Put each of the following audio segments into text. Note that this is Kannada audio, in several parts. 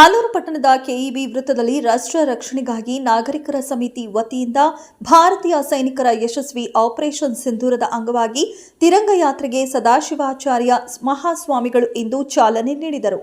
ಆಲೂರು ಪಟ್ಟಣದ ಕೆಇಬಿ ವೃತ್ತದಲ್ಲಿ ರಾಷ್ಟ್ರ ರಕ್ಷಣೆಗಾಗಿ ನಾಗರಿಕರ ಸಮಿತಿ ವತಿಯಿಂದ ಭಾರತೀಯ ಸೈನಿಕರ ಯಶಸ್ವಿ ಆಪರೇಷನ್ ಸಿಂಧೂರದ ಅಂಗವಾಗಿ ತಿರಂಗ ಯಾತ್ರೆಗೆ ಸದಾಶಿವಾಚಾರ್ಯ ಮಹಾಸ್ವಾಮಿಗಳು ಇಂದು ಚಾಲನೆ ನೀಡಿದರು.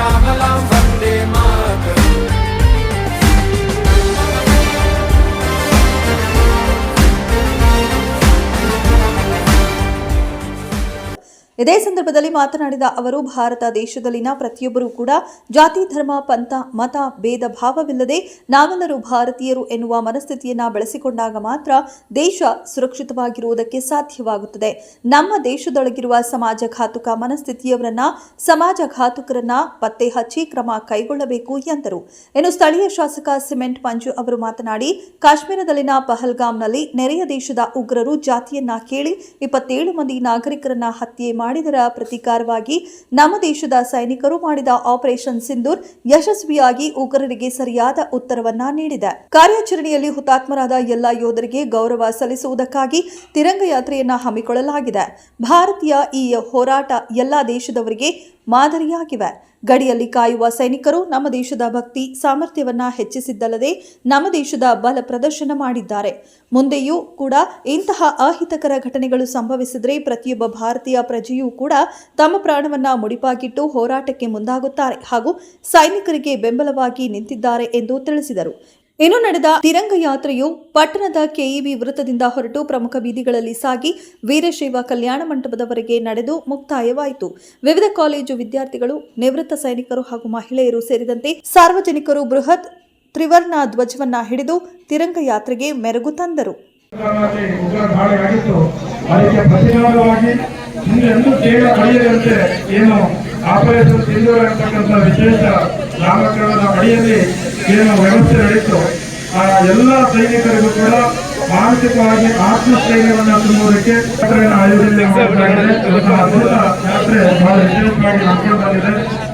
Shyamalan ಇದೇ ಸಂದರ್ಭದಲ್ಲಿ ಮಾತನಾಡಿದ ಅವರು, ಭಾರತ ದೇಶದಲ್ಲಿನ ಪ್ರತಿಯೊಬ್ಬರೂ ಕೂಡ ಜಾತಿ, ಧರ್ಮ, ಪಂಥ, ಮತ, ಭೇದ ಭಾವವಿಲ್ಲದೆ ನಾವೆಲ್ಲರೂ ಭಾರತೀಯರು ಎನ್ನುವ ಮನಸ್ಥಿತಿಯನ್ನ ಬೆಳೆಸಿಕೊಂಡಾಗ ಮಾತ್ರ ದೇಶ ಸುರಕ್ಷಿತವಾಗಿರುವುದಕ್ಕೆ ಸಾಧ್ಯವಾಗುತ್ತದೆ. ನಮ್ಮ ದೇಶದೊಳಗಿರುವ ಸಮಾಜಘಾತುಕ ಮನಸ್ಥಿತಿಯವರನ್ನ, ಸಮಾಜ ಘಾತುಕರನ್ನ ಪತ್ತೆ ಹಚ್ಚಿ ಕ್ರಮ ಕೈಗೊಳ್ಳಬೇಕು ಎಂದರು. ಇನ್ನು ಸ್ಥಳೀಯ ಶಾಸಕ ಸಿಮೆಂಟ್ ಮಂಜು ಅವರು ಮಾತನಾಡಿ, ಕಾಶ್ಮೀರದಲ್ಲಿನ ಪಹಲ್ಗಾಮ್ನಲ್ಲಿ ನೆರೆಯ ದೇಶದ ಉಗ್ರರು ಜಾತಿಯನ್ನ ಕೇಳಿ ಇಪ್ಪತ್ತೇಳು ಮಂದಿ ನಾಗರಿಕರನ್ನ ಹತ್ಯೆ ಮಾಡಿದರ ಪ್ರತೀಕಾರವಾಗಿ ನಮ್ಮ ದೇಶದ ಸೈನಿಕರು ಮಾಡಿದ ಆಪರೇಷನ್ ಸಿಂಧೂರ್ ಯಶಸ್ವಿಯಾಗಿ ಉಗ್ರರಿಗೆ ಸರಿಯಾದ ಉತ್ತರವನ್ನ ನೀಡಿದೆ. ಕಾರ್ಯಾಚರಣೆಯಲ್ಲಿ ಹುತಾತ್ಮರಾದ ಎಲ್ಲಾ ಯೋಧರಿಗೆ ಗೌರವ ಸಲ್ಲಿಸುವುದಕ್ಕಾಗಿ ತಿರಂಗ ಯಾತ್ರೆಯನ್ನ ಹಮ್ಮಿಕೊಳ್ಳಲಾಗಿದೆ. ಭಾರತೀಯ ಈ ಹೋರಾಟ ಎಲ್ಲ ದೇಶದವರಿಗೆ ಮಾದರಿಯಾಗಿವೆ. ಗಡಿಯಲ್ಲಿ ಕಾಯುವ ಸೈನಿಕರು ನಮ್ಮ ದೇಶದ ಭಕ್ತಿ ಸಾಮರ್ಥ್ಯವನ್ನ ಹೆಚ್ಚಿಸಿದ್ದಲ್ಲದೆ ನಮ್ಮ ದೇಶದ ಬಲ ಪ್ರದರ್ಶನ ಮಾಡಿದ್ದಾರೆ. ಮುಂದೆಯೂ ಕೂಡ ಇಂತಹ ಅಹಿತಕರ ಘಟನೆಗಳು ಸಂಭವಿಸಿದರೆ ಪ್ರತಿಯೊಬ್ಬ ಭಾರತೀಯ ಪ್ರಜೆಯೂ ಕೂಡ ತಮ್ಮ ಪ್ರಾಣವನ್ನು ಮುಡಿಪಾಗಿಟ್ಟು ಹೋರಾಟಕ್ಕೆ ಮುಂದಾಗುತ್ತಾರೆ ಹಾಗೂ ಸೈನಿಕರಿಗೆ ಬೆಂಬಲವಾಗಿ ನಿಂತಿದ್ದಾರೆ ಎಂದು ತಿಳಿಸಿದರು. ಇನ್ನು ನಡೆದ ತಿರಂಗ ಯಾತ್ರೆಯು ಪಟ್ಟಣದ ಕೆಇಬಿ ವೃತ್ತದಿಂದ ಹೊರಟು ಪ್ರಮುಖ ಬೀದಿಗಳಲ್ಲಿ ಸಾಗಿ ವೀರಶೈವ ಕಲ್ಯಾಣ ಮಂಟಪದವರೆಗೆ ನಡೆದು ಮುಕ್ತಾಯವಾಯಿತು. ವಿವಿಧ ಕಾಲೇಜು ವಿದ್ಯಾರ್ಥಿಗಳು, ನಿವೃತ್ತ ಸೈನಿಕರು ಹಾಗೂ ಮಹಿಳೆಯರು ಸೇರಿದಂತೆ ಸಾರ್ವಜನಿಕರು ಬೃಹತ್ ತ್ರಿವರ್ಣ ಧ್ವಜವನ್ನ ಹಿಡಿದು ತಿರಂಗ ಯಾತ್ರೆಗೆ ಮೆರುಗು ತಂದರು. ಏನು ಆಪರೇಷನ್ ಸಿಂಧೂರ್ ಅಂತಕ್ಕಂಥ ವಿಶೇಷ ನಾಮಕರಣದ ಅಡಿಯಲ್ಲಿ ಏನು ವ್ಯವಸ್ಥೆ ನಡೀತು. ಆ ಎಲ್ಲ ಸೈನಿಕರಿಗೂ ಕೂಡ ಮಾನಸಿಕವಾಗಿ ಆತ್ಮಸ್ಥೈರ್ಯವನ್ನು ತುಂಬುವುದಕ್ಕೆ ಆಯೋಜನೆ ಅದ್ಭುತ ಯಾತ್ರೆ ಬಹಳ ವಿಶೇಷವಾಗಿ ನಡ್ಕೊಂಡಾಗಿದೆ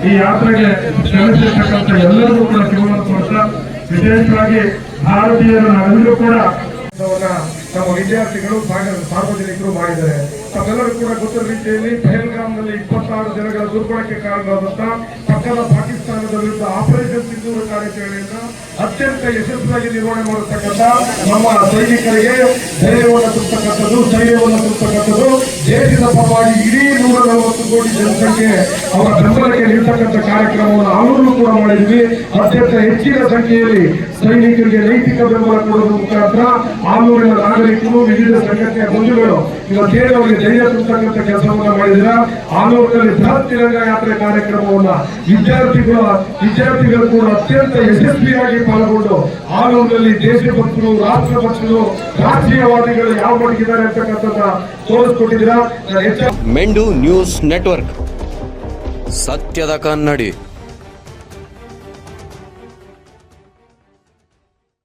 ಈ ಯಾತ್ರೆಗೆ ಶ್ರಮಿಸಿರ್ತಕ್ಕಂಥ ಎಲ್ಲರಿಗೂ ಕೂಡ ಸಿಗುವಂತ ವರ್ಷ. ವಿಶೇಷವಾಗಿ ಭಾರತೀಯರು ನಾವೆಲ್ಲರೂ ಕೂಡ ನಮ್ಮ ವಿದ್ಯಾರ್ಥಿಗಳು ಸಾರ್ವಜನಿಕರು ಮಾಡಿದ್ದಾರೆ. ತಮ್ಮೆಲ್ಲರೂ ಕೂಡ ಗೊತ್ತಿರೋ ರೀತಿಯಲ್ಲಿ ಪಹಲ್ಗಾಮ್ನಲ್ಲಿ ಇಪ್ಪತ್ತಾರು ಜನಗಳ ದುರ್ಬಳಕೆ ಕಾರಣವಾದಂತಹ ಪಕ್ಕದ ಪಾಕಿಸ್ತಾನದ ವಿರುದ್ಧ ಆಪರೇಷನ್ ಸಿಂಧೂರ ಕಾರ್ಯಾಚರಣೆಯನ್ನ ಅತ್ಯಂತ ಯಶಸ್ವಿಯಾಗಿ ನಿರ್ವಹಣೆ ಮಾಡತಕ್ಕಂಥ ನಮ್ಮ ಸೈನಿಕರಿಗೆ ಧೈರ್ಯವನ್ನು ತುಂಬತಕ್ಕಂಥದ್ದು ಸ್ಥೈರ್ಯವನ್ನು ತುಂಬತಕ್ಕಂಥದ್ದು ದೇಶದ ಪರವಾಗಿ ಇಡೀ ನೂರ ನಲವತ್ತು ಕೋಟಿ ಜನಸಂಖ್ಯೆ ಅವರ ಬೆಂಬಲಕ್ಕೆ ನಿಲ್ತಕ್ಕಂಥ ಕಾರ್ಯಕ್ರಮವನ್ನು ಆಲೂರು ಕೂಡ ಮಾಡಿದ್ವಿ. ಅತ್ಯಂತ ಹೆಚ್ಚಿನ ಸಂಖ್ಯೆಯಲ್ಲಿ ಸೈನಿಕರಿಗೆ ನೈತಿಕ ಬೆಂಬಲ ಕೊಡುವ ಮುಖಾಂತರ ಆಲೂರಿನ ನಾಗರಿಕರು ವಿವಿಧ ಸಂಘಟನೆಯ ಬಂಧುಗಳು ಇವತ್ತೇನು ಧೈರ್ಯ ತುಂಬತಕ್ಕಂಥ ಕೆಲಸವನ್ನ ಮಾಡಿದ್ರ ಆಲೂರಿನಲ್ಲಿ ಬೃಹತ್ ತಿರಂಗ ಯಾತ್ರೆ ಕಾರ್ಯಕ್ರಮವನ್ನ ವಿದ್ಯಾರ್ಥಿಗಳು ವಿದ್ಯಾರ್ಥಿಗಳು ಕೂಡ ಅತ್ಯಂತ ಯಶಸ್ವಿಯಾಗಿ ಪಾಲ್ಗೊಂಡು ಆಲೂರಿನಲ್ಲಿ ದೇಶಭಕ್ತರು ರಾಷ್ಟ್ರಭಕ್ತರು ರಾಷ್ಟ್ರೀಯವಾದಿಗಳು ಯಾವ ಮಟ್ಟಿಗಿದ್ದಾರೆ ಅಂತಕ್ಕಂಥದ್ದನ್ನ ತೋರಿಸ್ಕೊಟ್ಟಿದ್ದೀರಾ. ಮೆಂಡು ನ್ಯೂಸ್ ನೆಟ್ವರ್ಕ್. ಸತ್ಯದ ಕನ್ನಡಿ.